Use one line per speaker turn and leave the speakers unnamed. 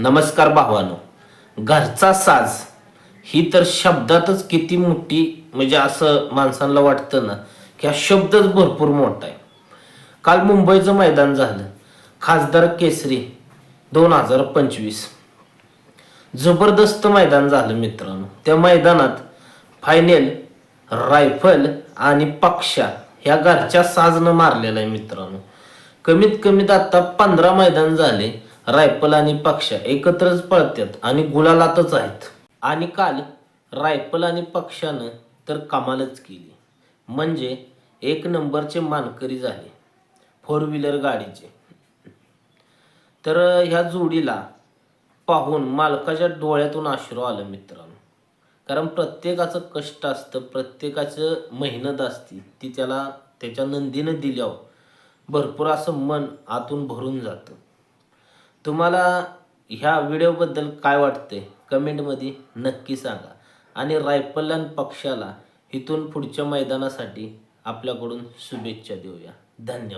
नमस्कार भावानो घरचा साज ही तर शब्दातच किती मोठी म्हणजे असं माणसांना वाटतं ना की हा शब्दच भरपूर मोठा आहे. काल मुंबईचं मैदान झालं. खासदार केसरी दोन हजार पंचवीस. जबरदस्त मैदान झालं मित्रांनो. त्या मैदानात फायनल रायफल आणि पक्षा ह्या घरच्या साजनं मारलेला आहे मित्रांनो. कमीत कमीत आता पंधरा मैदान झाले. रायफल आणि पक्ष एकत्रच पळतात आणि गुलालातच आहेत. आणि काल रायफल आणि पक्षानं तर कमालच केली. म्हणजे एक नंबरचे मानकरी झाले. फोर व्हीलर गाडीचे. तर ह्या जोडीला पाहून मालकाच्या डोळ्यातून अश्रू आलं मित्रांनो. कारण प्रत्येकाचं कष्ट असतं प्रत्येकाचं मेहनत असती ती त्याला त्याच्या नंदीनं दिल्यावर भरपूर असं मन आतून भरून जातं. तुम्हाला ह्या व्हिडिओबद्दल काय वाटते? कमेंटमध्ये नक्की सांगा. आणि रायफल पक्षाला इथून पुढच्या मैदानासाठी आपल्याकडून शुभेच्छा देऊया. धन्यवाद.